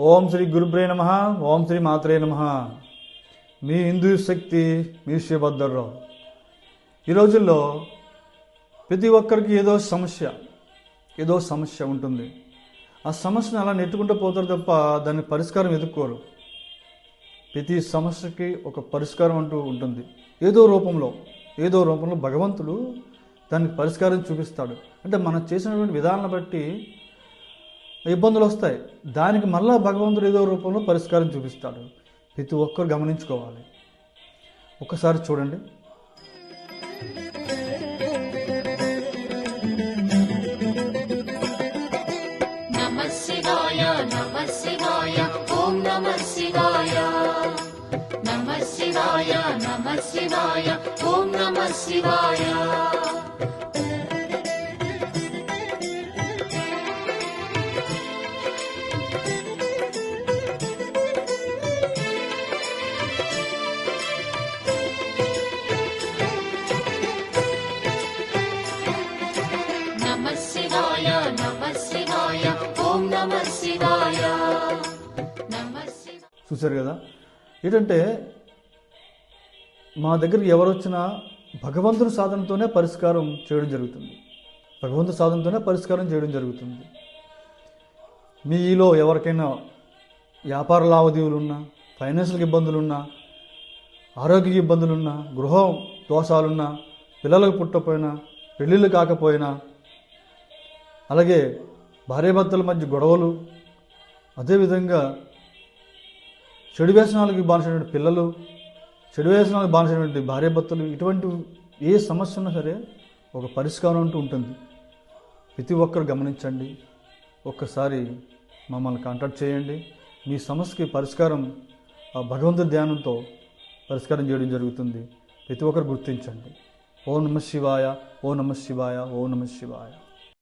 ఓం శ్రీ గురుబ్రే నమ ఓం శ్రీ మాత్రే నమ. మీ హిందూ శక్తి మీ శివభద్రరావు ఈ రోజుల్లో ప్రతి ఒక్కరికి ఏదో సమస్య ఏదో సమస్య ఉంటుంది. ఆ సమస్యను అలా నెట్టుకుంటూ పోతారు తప్ప దాని పరిష్కారం ఎదుర్కోరు. ప్రతి సమస్యకి ఒక పరిష్కారం అంటూ ఉంటుంది. ఏదో రూపంలో ఏదో రూపంలో భగవంతుడు దానికి పరిష్కారం చూపిస్తాడు. అంటే మనం చేసినటువంటి విధానాన్ని బట్టి ఇబ్బందులు వస్తాయి. దానికి మళ్ళీ భగవంతుడు ఏదో రూపంలో పరిష్కారం చూపిస్తాడు. ప్రతి ఒక్కరు గమనించుకోవాలి. ఒక్కసారి చూడండి. శివాయ నమ శివాయ ఓం నమ శివాయ. చూశారు కదా? ఏంటంటే మా దగ్గరికి ఎవరు వచ్చినా భగవంతుని సాధనతోనే పరిష్కారం చేయడం జరుగుతుంది. భగవంతుని సాధనతోనే పరిష్కారం చేయడం జరుగుతుంది. మీలో ఎవరికైనా వ్యాపార లావాదేవీలున్నా ఫైనాన్షియల్ ఇబ్బందులున్నా ఆరోగ్య ఇబ్బందులున్నా గృహం దోషాలున్నా పిల్లలకు పుట్టకపోయినా పెళ్ళిళ్ళు కాకపోయినా అలాగే భార్యాభర్తల మధ్య గొడవలు అదేవిధంగా చెడు వ్యసనాలకు బానిసినటువంటి పిల్లలు చెడు వ్యసనాలకు బానిసినటువంటి భార్యాభర్తలు ఇటువంటి ఏ సమస్య ఉన్నా సరే ఒక పరిష్కారం అంటూ ఉంటుంది. ప్రతి ఒక్కరు గమనించండి. ఒక్కసారి మమ్మల్ని కాంటాక్ట్ చేయండి. మీ సమస్యకి పరిష్కారం ఆ భగవంతుడి ధ్యానంతో పరిష్కారం చేయడం జరుగుతుంది. ప్రతి ఒక్కరు గుర్తించండి. ఓ నమ శివాయ ఓ నమ శివాయ ఓ నమ శివాయ.